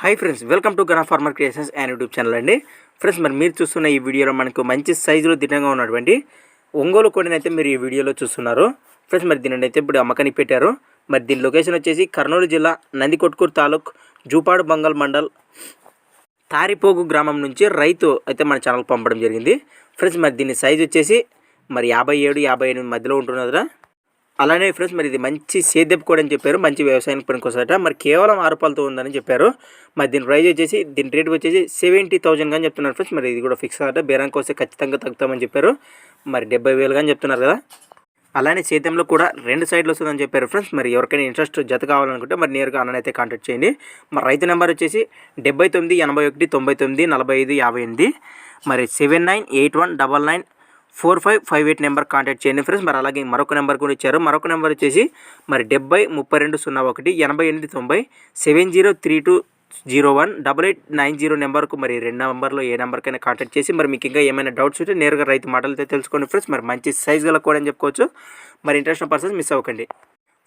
Hi friends welcome to Gana farmer creations and YouTube channel అండి. Friends మరి మీరు చూస్తున్న ఈ వీడియోలో మనకు మంచి సైజులో దిట్టంగా ఉన్నటువంటి ఒంగోలు కోడినైతే మీరు ఈ వీడియోలో చూస్తున్నారు. ఫ్రెండ్స్ మరి దీనిని అయితే ఇప్పుడు అమ్మకానికి పెట్టారు. మరి దీని లొకేషన్ వచ్చేసి కర్నూలు జిల్లా నందికొట్కూరు తాలూక్ జూపాడు బంగాల్ మండల్ తారిపోగు గ్రామం నుంచి రైతు అయితే మన ఛానల్ పంపడం జరిగింది. ఫ్రెండ్స్ మరి దీని సైజ్ వచ్చేసి మరి యాభై ఏడు యాభై ఎనిమిది మధ్యలో ఉంటున్నదిరా. అలానే ఫ్రెండ్స్ మరి ఇది మంచి సేద్యపు కూడా అని చెప్పారు మంచి వ్యవసాయానికి పనికొస్తారట మరి కేవలం ఆరు ఉందని చెప్పారు. మరి దీని ప్రైజ్ వచ్చేసి దీని రేట్ వచ్చేసి సెవెంటీ థౌజండ్ కానీ చెప్తున్నారు ఫ్రెండ్స్. మరి ఇది కూడా ఫిక్స్ అట బేరానికి వస్తే ఖచ్చితంగా తగ్గుతామని చెప్పారు. మరి డెబ్బై వేలు కానీ చెప్తున్నారు కదా. అలానే సేద్యంలో కూడా రెండు సైడ్లు వస్తుందని చెప్పారు ఫ్రెండ్స్. మరి ఎవరికైనా ఇంట్రెస్ట్ జత కావాలనుకుంటే మరి నేరుగా అన్ననైతే కాంటాక్ట్ చేయండి. మరి రైతు నెంబర్ వచ్చేసి డెబ్బై తొమ్మిది ఎనభై ఒకటి తొంభై తొమ్మిది నలభై ఐదు యాభై ఎనిమిది. మరి seven nine eight one double nine four five five eight number contact చేయండి ఫ్రెండ్స్. మరి అలాగే మరొక నెంబర్ కూడా ఇచ్చారు. మరొక నెంబర్ వచ్చేసి మరి డెబ్బై ముప్పై రెండు సున్నా ఒకటి ఎనభై ఎనిమిది తొంభై seven zero three two zero one double eight nine zero నెంబర్కు మరి రెండు నెంబర్లో ఏ నెంబర్కైనా కాంటాక్ట్ చేసి మరి మీకు ఇంకా ఏమైనా డౌట్స్ ఉంటే నేరుగా రైతు మాటలతో తెలుసుకోండి ఫ్రెండ్స్. మరి మంచి సైజ్ గల కూడా అని చెప్పుకోవచ్చు. మరి ఇంట్రెస్ట్ పర్సన్స్ మిస్ అవ్వకండి.